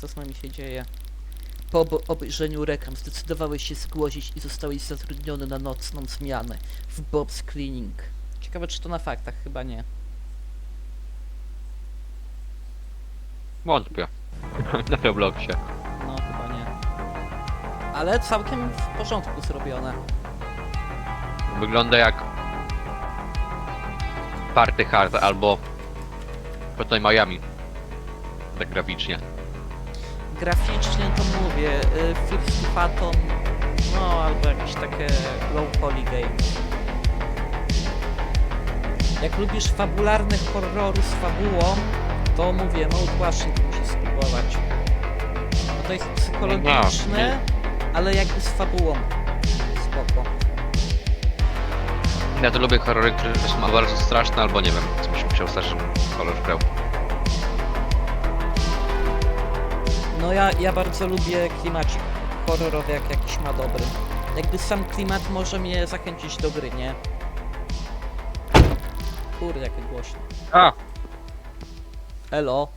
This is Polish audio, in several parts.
Co z nami się dzieje? Po obejrzeniu reklam zdecydowałeś się zgłosić i zostałeś zatrudniony na nocną zmianę w Bob's Cleaning. Ciekawe czy to na faktach, chyba nie. Wątpię. Na Robloxie. No, chyba nie. Ale całkiem w porządku zrobione. Wygląda jak Party Hard albo Hotel Miami. Tak graficznie. Graficznie to mówię, y, First Phantom, no albo jakieś takie low poly game. Jak lubisz fabularne horrory z fabułą, to mówię, Mode Watching musisz spróbować. Bo to jest psychologiczne, ale jakby z fabułą. Spoko. Ja to lubię horrory, które są bardzo straszne, albo nie wiem, co się musiał żebym horror grał. No ja, ja bardzo lubię klimacik horrorowy, jak jakiś ma dobry. Jakby sam klimat może mnie zachęcić do gry, nie? Kurde, jakie głośno. A! Elo,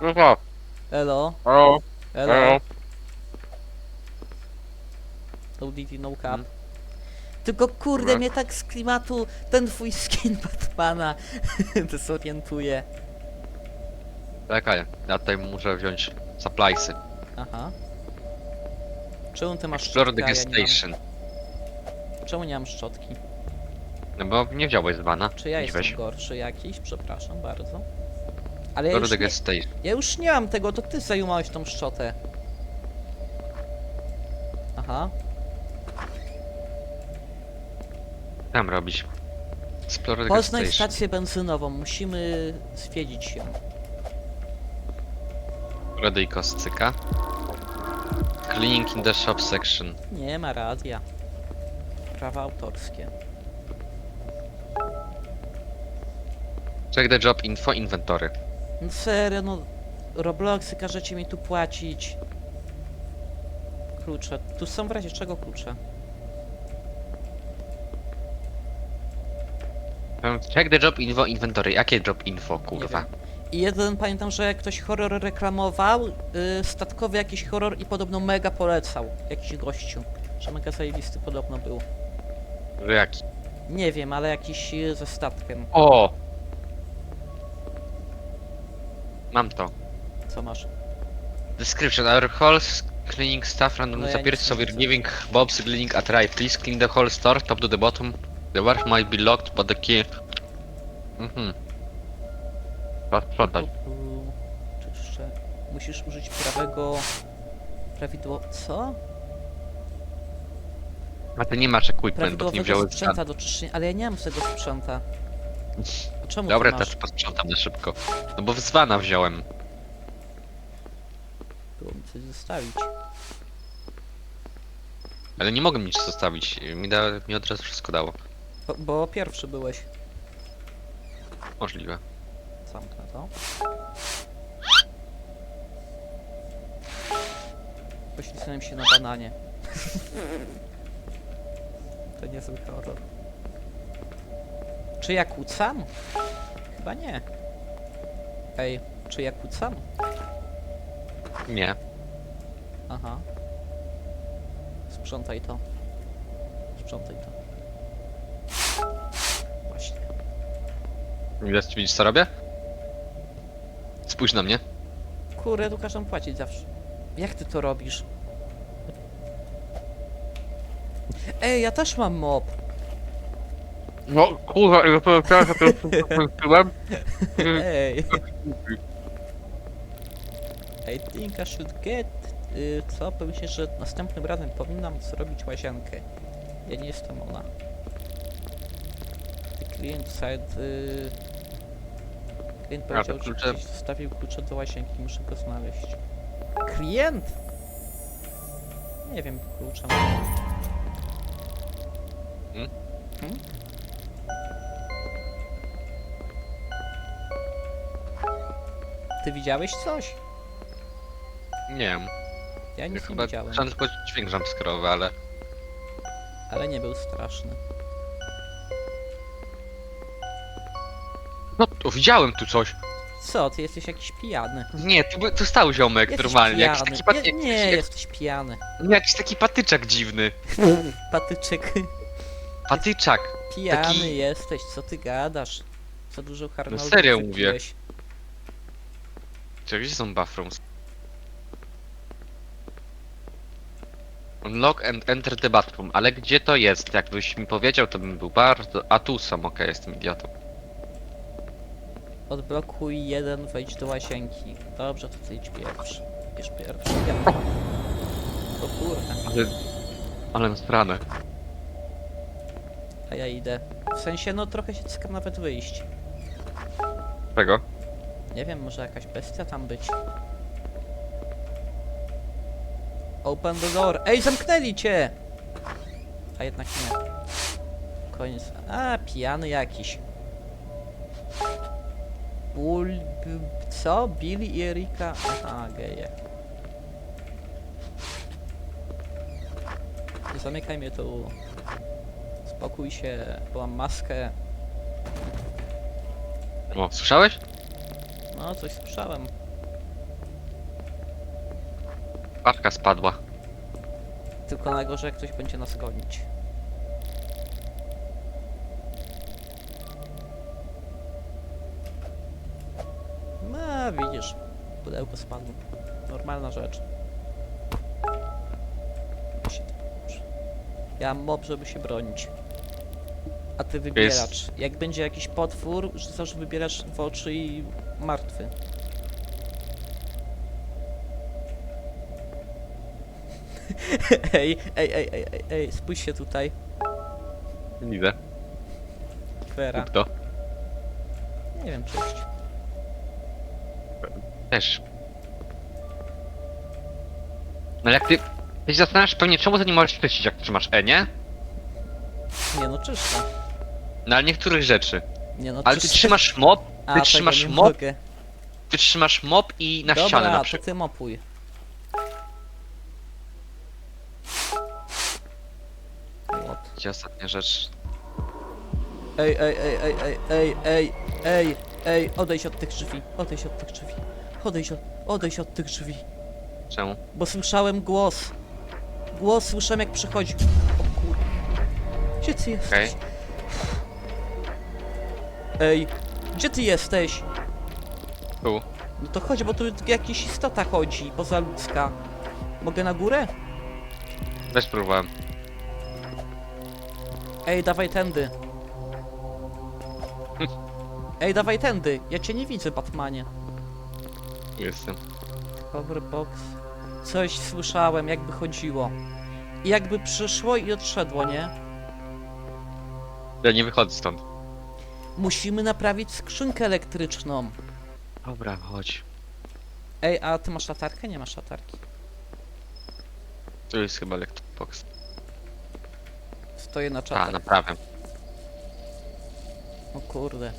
No co? elo, elo. No DD, no cap. Mhm. Tylko kurde, Dobra. mnie tak z klimatu ten twój skin Batmana dezorientuje. Czekaj, ja tutaj muszę wziąć suppliesy. Aha. Czemu ty masz Explore the szczotkę, a gas ja nie mam? station. Czemu nie mam szczotki? No bo nie wziąłeś z bana. Czy ja Idź jestem weź. gorszy jakiś? Przepraszam bardzo. Ale ja Explore już, the nie, gas station. ja już nie mam tego, to ty zajumałeś tą szczotę. Aha. Tam robić. Explore the gas Poznaj station. stację benzynową, musimy zwiedzić ją. Radyjko z cyka. Cleaning in the shop section. Nie ma radia. Prawa autorskie. Check the job info inventory. No serio, no... Robloxy każecie mi tu płacić. Klucze. Tu są w razie czego klucze? Check the job info inventory. Jakie job info, kurwa? wiem. I jeden pamiętam, że ktoś horror reklamował, yy, statkowy jakiś horror i podobno mega polecał. Jakiś gościu. Że mega zajebisty podobno był. Że jaki? Nie wiem, ale jakiś yy, ze statkiem. O! Mam to. Co masz? Description. Our whole cleaning staff random No ja disappeared, nic so nie we're widzę. giving Bob's cleaning a try. Please clean the whole store, top to the bottom. The work might be locked, but the key... Mhm. Trzeba sprzątać. Uuu, Czyszczę. Musisz użyć prawego... Prawidło... Co? A ty nie masz equipment, bo ty nie Prawidłowego wziąłeś sprzęta do czyszczenia, ale ja nie mam tego sprzęta. A Czemu ty Dobra, masz? też posprzątam na szybko. No bo wyzwana wziąłem. Było mi coś zostawić. Ale nie mogę nic zostawić. Mi, da, mi od razu wszystko dało. Bo, bo pierwszy byłeś. Możliwe. Zamknę to. Poślizgnąłem się na bananie. to niezły horror. Czy ja kłócam? Chyba nie. Ej, czy ja kłócam? Nie. Aha. Sprzątaj to. Sprzątaj to. Właśnie. Widać, widzisz co robię? Spójrz na mnie. Kurde, tu każą płacić zawsze. Jak ty to robisz? Ej, ja też mam mob. No kurwa, ja to teraz ja to skończyłem. Ej. I think I should get... Y, co? Pomyślę, że następnym razem powinnam zrobić łazienkę. Ja nie jestem ona. The client side... Y... Klient powiedział, że klucze- ktoś zostawił klucze do łazienki, muszę go znaleźć. Klient? Nie wiem, klucza. Hmm? Hmm? Ty widziałeś coś? Nie wiem. Ja Ja nic nie chyba widziałem, słyszałem tylko dźwięk jumpscare'owy, ale... ale nie był straszny. No to widziałem tu coś. Co, ty jesteś jakiś pijany. Nie, tu, by- tu stał ziomek Jesteś normalnie, jakiś pijany. taki paty... Nie, nie jak, jesteś pijany. nie, jakiś taki patyczak dziwny. Patyczek. Patyczak. Pijany Taki- jesteś, co ty gadasz? Za dużo Harnoldu serio mówię. Czy gdzie są bathrooms? Unlock and enter the bathroom, ale gdzie to jest? Jakbyś mi powiedział, to bym był bardzo... A tu są, okej, jestem idiotą. Odblokuj jeden, wejdź do łazienki. Dobrze, to ty idź pierwszy. Idź pierwszy. Ja. O kurwa, Ale... Ale mam spranę. a ja idę. W sensie, no trochę się cykam nawet wyjść. Czego? Nie wiem, może jakaś bestia tam być. Open the door. Ej, zamknęli cię! A jednak nie. Koniec. A, pijany jakiś. Bull... Co? Billy i Erika? Aha, geje. Zamykaj mnie tu. Spokój się, bo mam maskę. O, słyszałeś? No, coś słyszałem. Paczka spadła. Tylko najgorzej, jak ktoś będzie nas gonić. Widzisz. Pudełko spadło. Normalna rzecz. Ja mam mob, żeby się bronić. A ty wybieracz. Jak będzie jakiś potwór, rzucasz wybierasz w oczy i martwy. Ej, ej, ej, ej, ej, ej, spójrz się tutaj. Widzę. Kwera. Kup to. Nie wiem, cześć. Też. No jak ty... Ty się zastanawiasz pewnie czemu ty nie możesz czyścić jak trzymasz E, nie? Nie no, czysto. No ale niektórych rzeczy. Nie no, Ale ty trzymasz mop, A, ty tego trzymasz nie mop, mogę. ty trzymasz mop i na Dobra, ścianę na to przykład. ty mopuj. What? Gdzie ostatnia rzecz? Ej, ej, ej, ej, ej, ej, ej, ej, ej, odejdź od tych drzwi, odejdź od tych drzwi, odejdź od, odejdź od tych drzwi, Czemu? bo słyszałem głos. Głos słyszałem jak przychodzi. O kur... Gdzie ty jesteś? Okej. Ej, gdzie ty jesteś? Tu. No to chodź, bo tu jakiś istota chodzi, pozaludzka. Mogę na górę? Też próbowałem. Ej, dawaj tędy. Ej, dawaj tędy. Ja cię nie widzę, Batmanie. Jestem. Cover box. Coś słyszałem, jakby chodziło. I jakby przyszło i odszedło, nie? Ja nie wychodzę stąd. Musimy naprawić skrzynkę elektryczną. Dobra, chodź. Ej, a ty masz latarkę? Nie masz latarki. Tu jest chyba Electrobox. Stoję na A, czatach. naprawiam. O kurde.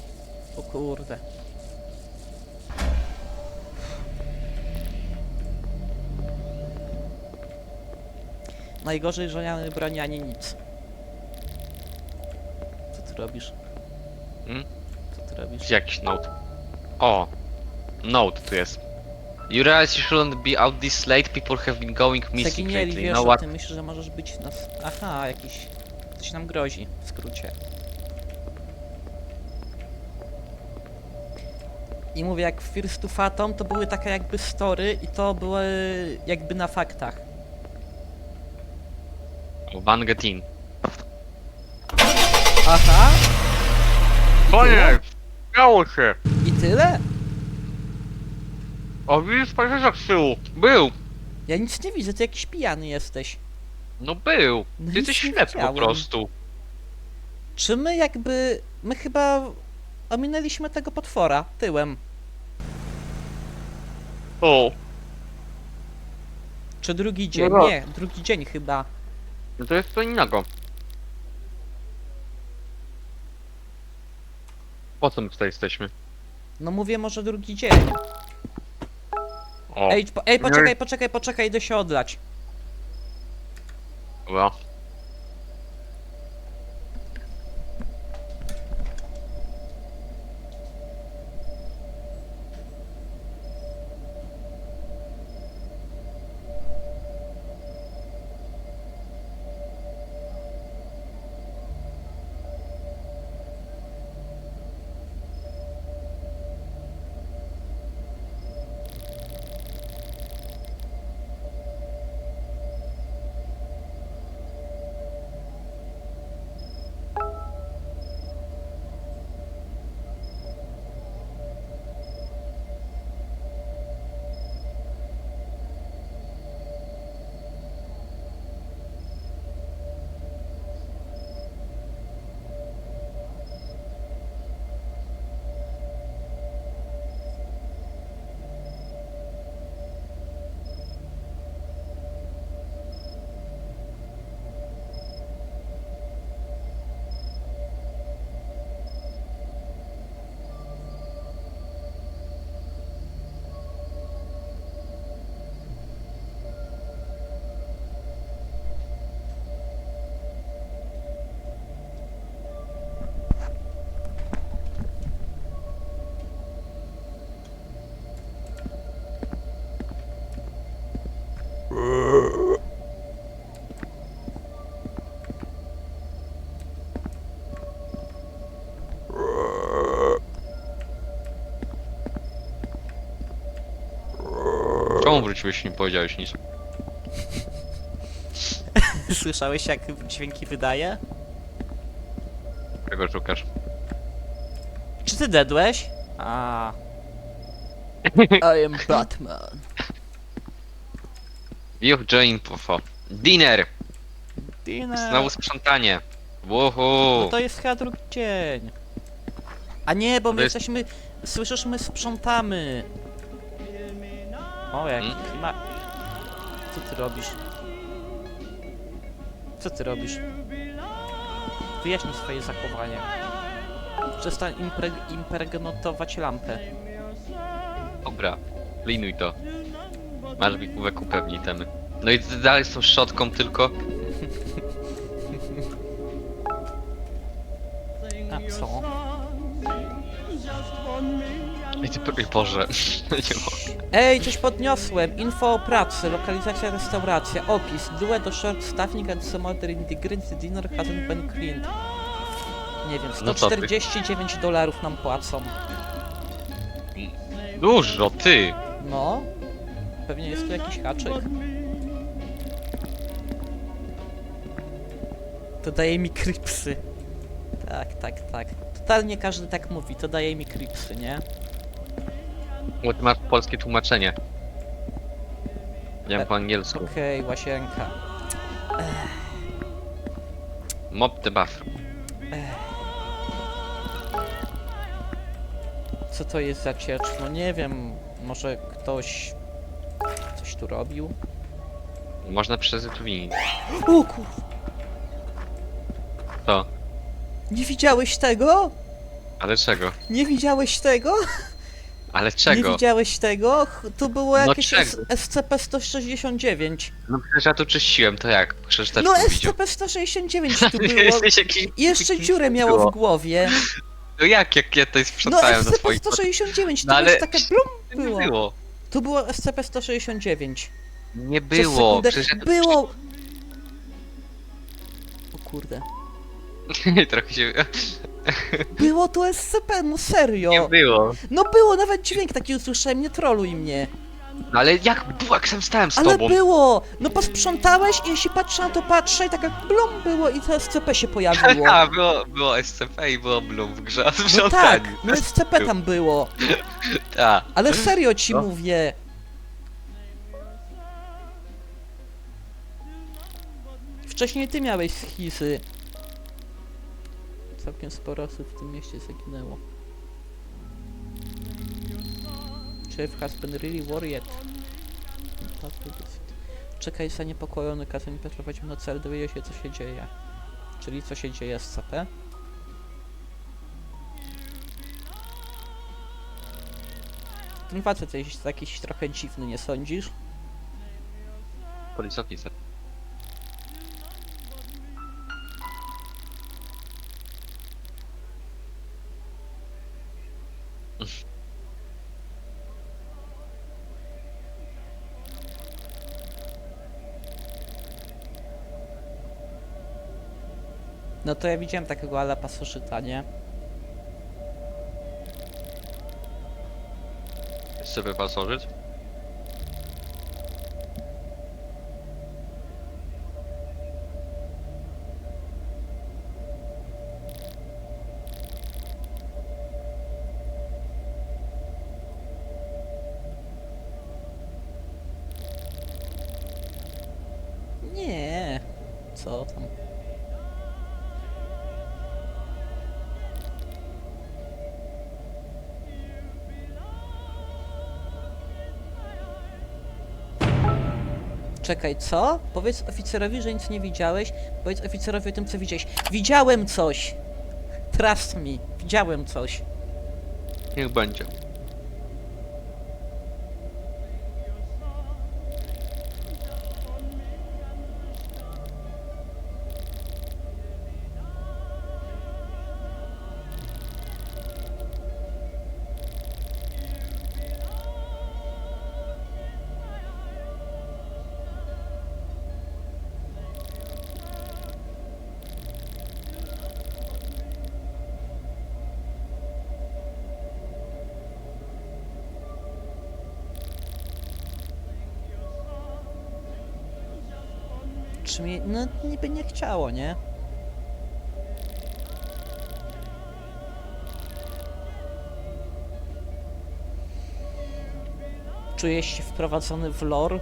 O kurde. Najgorzej, że nie broni ani nic. Co ty robisz? Hmm? Co ty robisz? Jakiś note? O! Note tu jest. You realize you shouldn't be out this late, people have been going missing Zaginęli, lately. wiesz No o what? tym, myślisz, że możesz być nas... Aha, jakiś... Coś nam grozi, w skrócie. I mówię, jak w First to Phantom to były takie jakby story i to były jakby na faktach. Van get in. Aha! Koniec! Miało się! I tyle? O, widzisz, patrz z tyłu. Był! Ja nic nie widzę, ty jakiś pijany jesteś. No był! No Ty nic jesteś nie ślepy po widziałem. prostu. Czy my jakby... My chyba ominęliśmy tego potwora tyłem. O! Czy drugi dzień? No. Nie, drugi dzień chyba. No to jest co innego. Po co my tutaj jesteśmy? No mówię może drugi dzień. O, Ej, po, ej, poczekaj, poczekaj, poczekaj, idę się odlać. dobra. Czemu wróciłeś i nie powiedziałeś nic? Słyszałeś jak dźwięki wydaje? Czego szukasz? Czy ty dedłeś? A. I am Batman. Juh, Jane Pufo. Dinner! Dinner. Znowu sprzątanie. Wuhu! No to jest chyba drugi dzień. A nie, bo my To jest- jesteśmy... Słyszysz, my sprzątamy. O, jak Hmm? klima... Co ty robisz? Co ty robisz? Wyjaśnij swoje zachowanie. Przestań impre impregnatować lampę. Dobra, klinuj to. Masz mi kubek upewni temy. No i dalej z tą szczotką tylko. A co? I ty, Boże, nie mogę. Ej, coś podniosłem! Info o pracy, lokalizacja restauracja, opis. Duet to short staffing and some other ingredients, the dinner hasn't been cleaned. Nie wiem, No co ty? 149 dolarów nam płacą. Dużo, ty! No. Pewnie jest tu jakiś haczyk. To daje mi kripsy. Tak, tak, tak. Totalnie każdy tak mówi, to daje mi kripsy, nie? Bo ty masz polskie tłumaczenie. Ja E, po angielsku. Okej, łazienka. Mop the bathroom. Co to jest za ciecz? No nie wiem, może ktoś coś tu robił? Można przez to winić. O kur... To. Nie widziałeś tego? Ale czego? Nie widziałeś tego? Ale Nie czego? widziałeś tego? Tu było No jakieś czego? SCP-169. No przecież ja tu czyściłem, to jak? Przecież też No to widział. SCP-169 tu było. jesteś jakiś... Jeszcze dziurę miało było. w głowie. No jak, jak ja tutaj No sprzątałem na swoich... SCP-169, to No ale- ale... takie blum Nie było. było. Tu było SCP-169. Nie Przez było. sekundę Przecież ja tu Było! O kurde. Trochę się... Było tu SCP, no Nie serio. było. No było, nawet dźwięk taki usłyszałem, nie troluj mnie. No ale jak było, jak sam stałem z Ale tobą? było! No posprzątałeś i jeśli patrzę na to patrzę i tak jak blum było i to SCP się pojawiło. A, było, było SCP i było Bloom w grze. No tak, no SCP tam było. Tak. Ale serio ci No. mówię. Wcześniej ty miałeś schizy. Całkiem sporo osób w tym mieście zaginęło. Chief has been really worried. Tak, jest. Czekaj, zaniepokojony, kazał mi prowadzić na cel, dowie się co się dzieje. Czyli co się dzieje z CP? Ten facet jest jakiś trochę dziwny, nie sądzisz? Police officer. No to ja widziałem takiego ala pasożyta, nie? Chcesz sobie pasożyt? Nie. Co tam? Czekaj, co? Powiedz oficerowi, że nic nie widziałeś. Powiedz oficerowi o tym, co widziałeś. Widziałem coś! Trust me, widziałem coś. Niech będzie. Mi, no niby nie chciało, nie? Czujesz się wprowadzony w lore?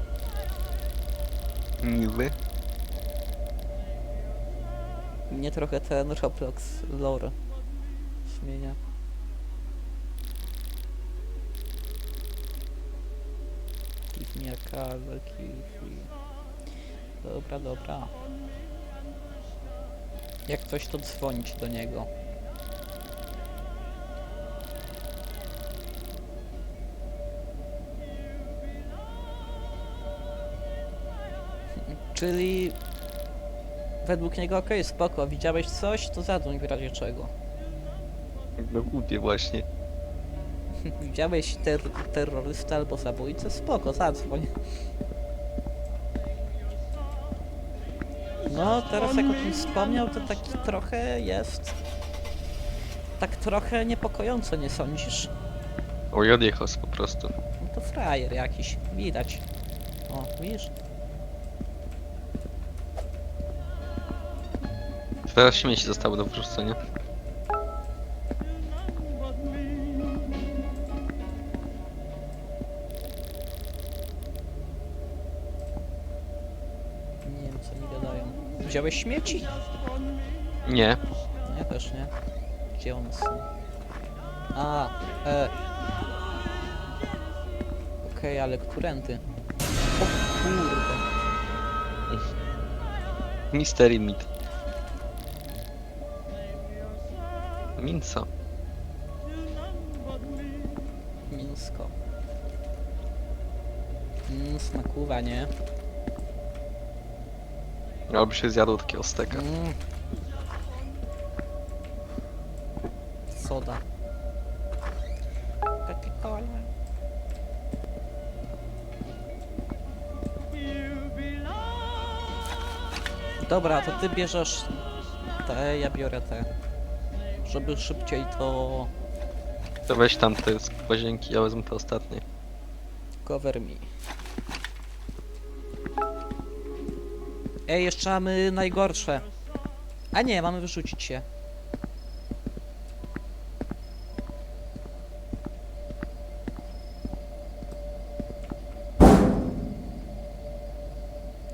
Niby. Mnie trochę ten Roblox lore zmienia. Give me a card, me... Dobra, dobra. Jak coś to dzwonić do niego. Czyli według niego okej, spoko, widziałeś coś, to zadzwoń w razie czego. No głupie właśnie. Widziałeś ter terrorystę albo zabójcę? Spoko, zadzwoń. No, teraz jak o tym wspomniał, to taki trochę jest... Tak trochę niepokojąco, nie sądzisz? Oj, odjechał po prostu. No to frajer jakiś, widać. O, widzisz? Teraz śmieci zostały do wyrzucenia. Wziąłeś śmieci? Nie. Ja też nie. Gdzie one są? A, e. Okej, ale którędy? O kurde. Mystery Meat. Minco. Mięsko. Mmm, smakuwa, nie? Albo się zjadł takiego steka. Mm. Soda. Coca-Cola. Dobra, to ty bierzesz te, ja biorę te. Żeby szybciej to To weź tam te z łazienki, ja wezmę te ostatnie. cover me. Ej, jeszcze mamy najgorsze. A nie, mamy wyrzucić się.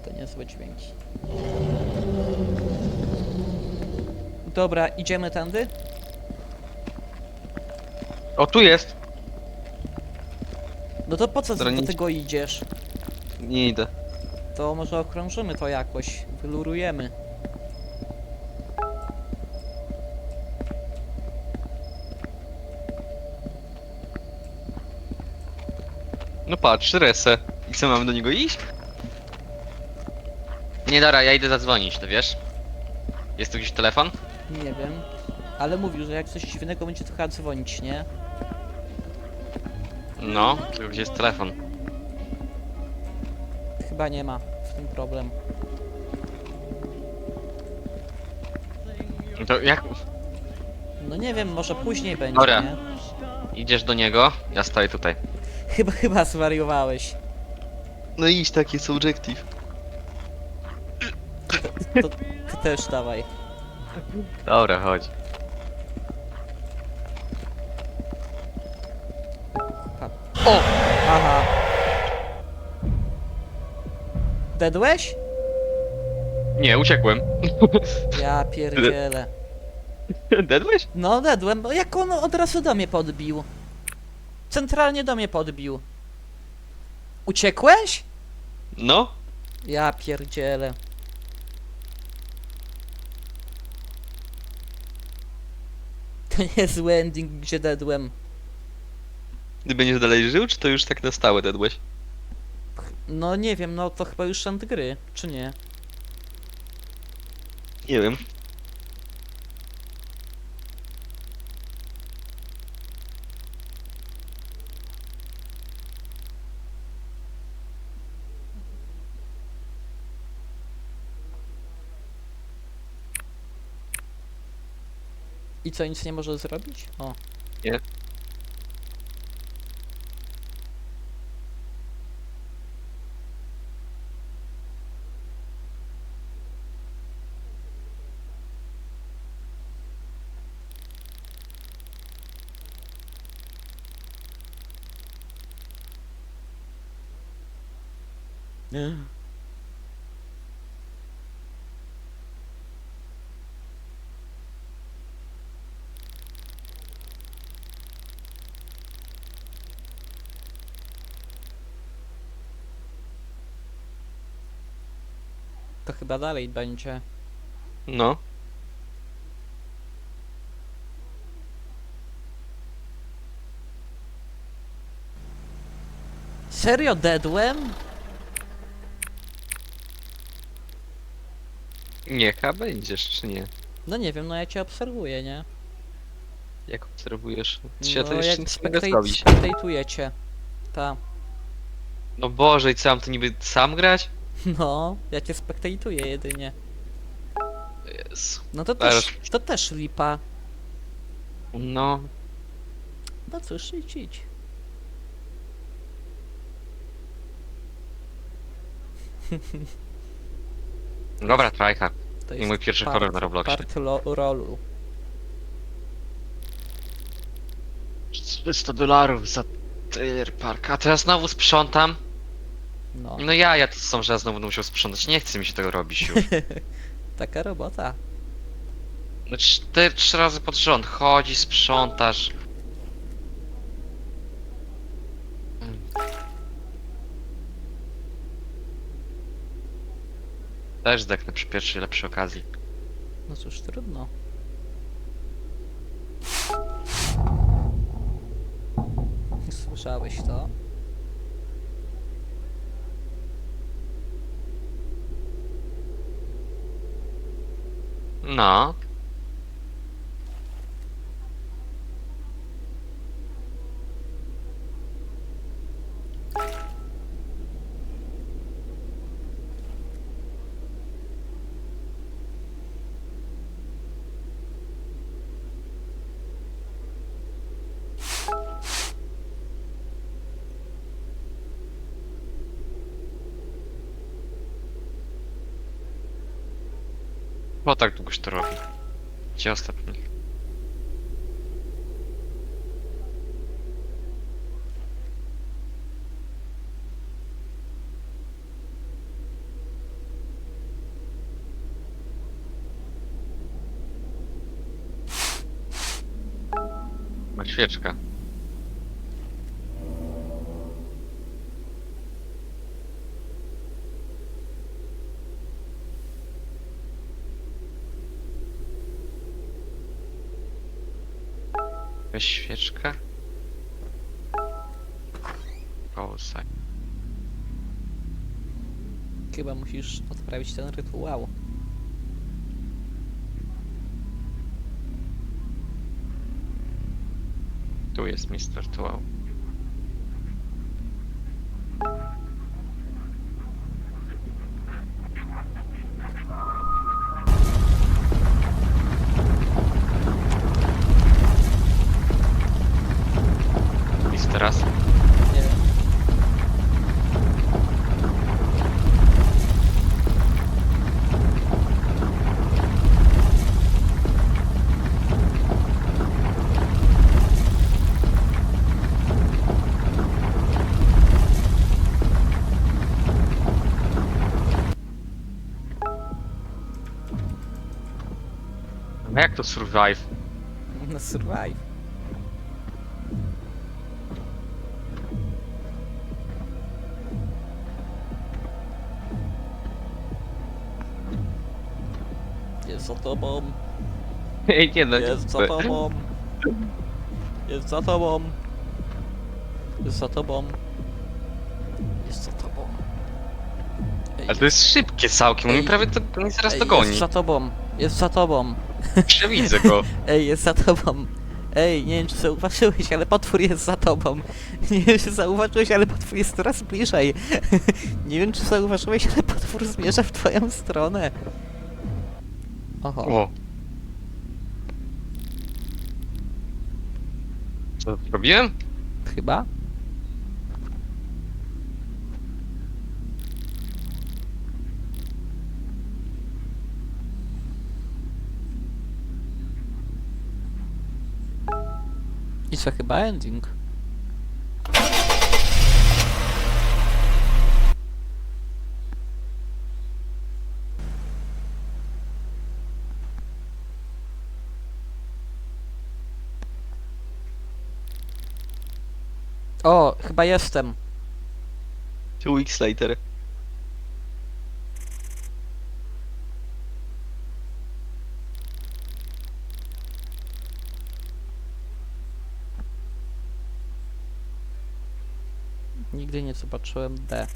To niezłe dźwięki. Dobra, idziemy tędy? O, tu jest! No to po co do Granic- tego idziesz? Nie idę. To może okrążymy to jakoś, wylurujemy. No patrz, resę. I co, mamy do niego iść? Nie, dobra, ja idę zadzwonić, to wiesz? Jest tu gdzieś telefon? Nie wiem. Ale mówił, że jak coś dziwnego będzie to chyba dzwonić, nie? No, tylko gdzie jest telefon? Chyba nie ma w tym problem. No To jak No nie wiem, może później będzie, Dobra. nie? idziesz do niego? Ja stoję tutaj. Chyba, chyba zwariowałeś. No idź, taki jest objective. To ty też dawaj. Dobra, chodź. O! Dedłeś? Nie, uciekłem. Ja pierdzielę. Dedłeś? No dedłem, bo jak on od razu do mnie podbił. Centralnie do mnie podbił. Uciekłeś? No. Ja pierdzielę. To nie zły ending, gdzie dedłem. Ty będziesz dalej żył, czy to już tak na stałe dedłeś? No nie wiem, no to chyba już end gry, czy nie? Nie wiem. I co, nic nie może zrobić? O. Nie. To chyba dalej będzie. No. Serio dedłem? Nie, chyba będziesz, czy nie? No nie wiem, no ja cię obserwuję, nie? Jak obserwujesz? Ja no to jeszcze nic nie spectate- zrobić. spectate'ujecie. Ta. No Boże, i co, mam to niby sam grać? No, ja cię spektatuję jedynie. Jezu. No to też, to też lipa. No, No cóż, idź, idź. dobra, tryhard. To I mój pierwszy horror na Robloxie. Part lo- rolu. 300 dolarów za Tyr Park. A teraz znowu sprzątam. No, No ja, ja to są, że ja znowu będę musiał sprzątać. Nie chce mi się tego robić już. taka robota. No cztery, trzy razy pod rząd. Chodzi, sprzątasz. Też zdechnę przy pierwszej lepszej okazji. No cóż, trudno. Słyszałeś to? No. Bo tak długo się to robi. Gdzie ostatni? Ma świeczka. Weź świeczkę. Kołsaj. Chyba musisz odprawić ten rytuał. Tu jest Mr. Tuał. To survive? Na survive. Jest za tobą, Ej, nie no. jest za tobą. Jest za tobą. Jest za tobą. Jest za tobą. Ej, Ale to jest szybkie całkiem, on mi prawie to, on zaraz ej, dogoni. Jest za tobą. Jest za tobą. Przewidzę go. Ej, jest za tobą. Ej, nie wiem czy zauważyłeś, ale potwór jest za tobą. Nie wiem czy zauważyłeś, ale potwór jest coraz bliżej. Nie wiem czy zauważyłeś, ale potwór zmierza w twoją stronę. Oho, O. Co zrobiłem? chyba? taki co chyba ending. O, chyba jestem. Two weeks later. Nigdy nie zobaczyłem D.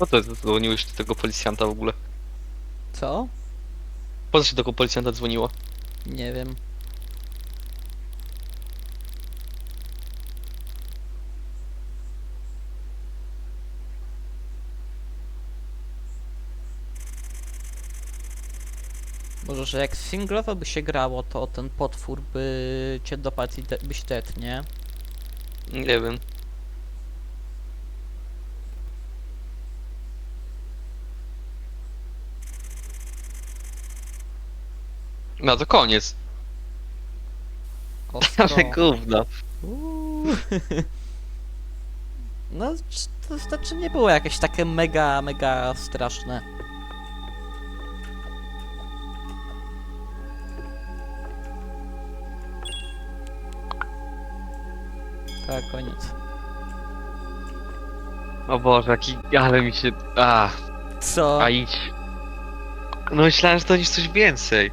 Po co dzwoniłeś do tego policjanta w ogóle? Co? Po co się do tego policjanta dzwoniło? Nie wiem. Może, że jak singlowo by się grało, to ten potwór by cię dopadł i de- byś dead, nie? Nie wiem. No to koniec. Ostro. Ale gówno. Uuu. No, c- to znaczy nie było jakieś takie mega, mega straszne. Tak, koniec. O Boże, jaki... Ale mi się... A, Co? a idź. No myślałem, że to jest coś więcej.